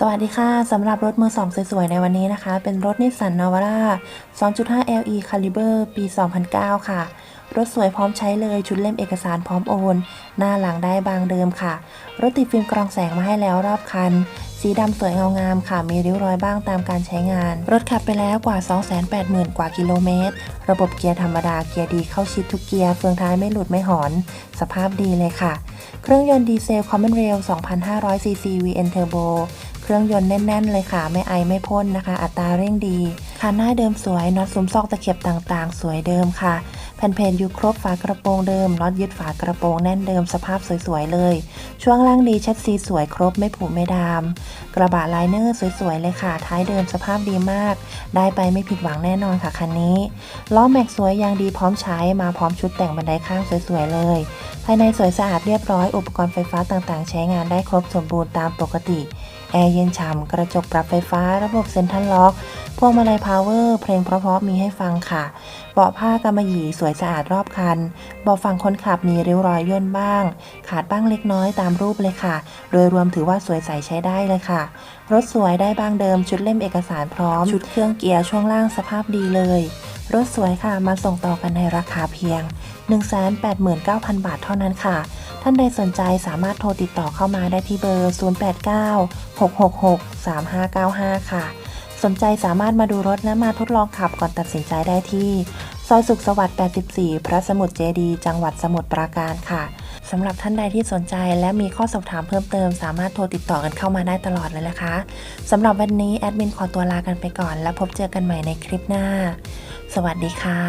สวัสดีค่ะสำหรับรถมือสองสวยๆ ในวันนี้นะคะ เป็นรถนิสสันนาวาร่า 2.5 LE Caliber ปี 2009 ค่ะ รถสวยพร้อมใช้เลยชุดเล่มเอกสารพร้อมโอน หน้าหลังได้บางเดิมค่ะ รถติดฟิล์มกรองแสงมาให้แล้วรอบคัน สีดำสวยเงางามค่ะ มีริ้วรอยบ้างตามการใช้งาน รถขับไปแล้วกว่า 280,000 กว่ากิโลเมตร ระบบเกียร์ธรรมดาเกียร์ดีเข้าชิดทุกเกียร์เฟืองท้ายไม่หลุดไม่หอน สภาพดีเลยค่ะ เครื่องยนต์ดีเซล Common Rail 2,500 cc VN Turbo เครื่องยนต์แน่นๆเลยค่ะ ไม่ไอไม่พ่นนะคะ อัตราเร่งดีคันหน้าเดิมสวยน็อตซุ้มซอกตะเข็บต่างๆ สวยเดิมค่ะแผ่นเพจอยู่ครบฝากระโปรงเดิมน็อตยึดฝากระโปรงแน่นเดิมสภาพสวยๆเลย ช่วงล่างดีเช็ดซีสวยครบไม่ผุไม่ดามกระบะไลเนอร์สวยๆเลยค่ะ ท้ายเดิมสภาพดีมาก ได้ไปไม่ผิดหวังแน่นอนค่ะคันนี้ล้อแม็กสวยยางดีพร้อมใช้มาพร้อมชุดแต่งบันไดข้างสวยๆเลย ภายในสวยสะอาดเรียบร้อยอุปกรณ์ไฟฟ้าต่างๆ ใช้งานได้ครบสมบูรณ์ตามปกติ แอร์เย็นฉ่ำกระจกปรับไฟฟ้าระบบเซ็นทรัลล็อก พวงมาลัยพาวเวอร์เพลงเพราะๆมีให้ฟังค่ะ เบาะผ้ากำมะหยี่สวยสะอาดรอบคัน เบาะฝั่งคนขับมีริ้วรอยย่นบ้าง ขาดบ้างเล็กน้อยตามรูปเลยค่ะ โดยรวมถือว่าสวยใสใช้ได้เลยค่ะ รถสวยได้บ้างเดิมชุดเล่มเอกสารพร้อม ชุดเครื่องเกียร์ช่วงล่างสภาพดีเลย รถสวยค่ะมาส่งต่อกันในราคาเพียง 189,000 บาทเท่านั้นค่ะ ท่านใดสนใจสามารถโทรติดต่อเข้ามาได้ที่เบอร์ 089-666-3595 ค่ะ สนใจสามารถมาดูรถและมาทดลองขับก่อนตัดสินใจได้ที่ซอยสุขสวัสดิ์ 84 พระสมุทรเจดีจังหวัดสมุทรปราการค่ะ สำหรับท่านใดที่สนใจและมีข้อสอบถามเพิ่มเติม สามารถโทรติดต่อกันเข้ามาได้ตลอดเลยนะคะ สำหรับวันนี้แอดมินขอตัวลากันไปก่อน แล้วพบเจอกันใหม่ในคลิปหน้า สวัสดีค่ะ